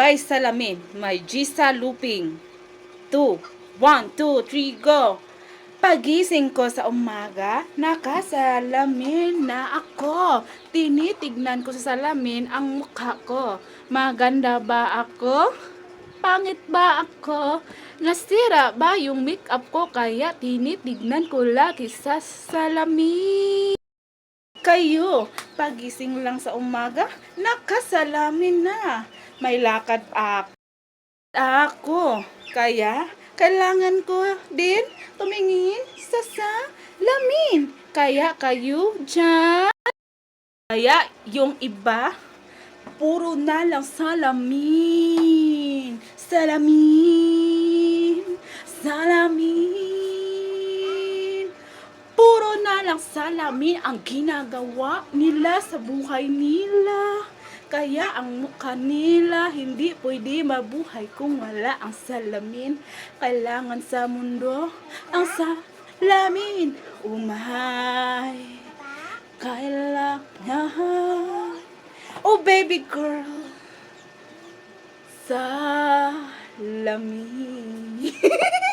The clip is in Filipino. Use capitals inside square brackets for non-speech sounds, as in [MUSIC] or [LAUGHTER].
By salamin, may Gisa looping. 2, 1, 2, 3, go! Pagising ko sa umaga, nakasalamin na ako. Tinitignan ko sa salamin ang mukha ko. Maganda ba ako? Pangit ba ako? Nasira ba yung makeup ko kaya tinitignan ko lagi sa salamin? Kayo, pagising lang sa umaga, nakasalamin na. May lakad ak ako. Kaya, kailangan ko din tumingin sa salamin. Kaya kayo dyan. Kaya yung iba, puro na lang salamin. Salamin. Salamin. Puro na lang salamin ang ginagawa nila sa buhay nila. Kaya ang mukha nila hindi pwede mabuhay kung wala ang salamin. Kailangan sa mundo ang salamin. Umahay. Kailangan. Oh baby girl. Salamin. [LAUGHS]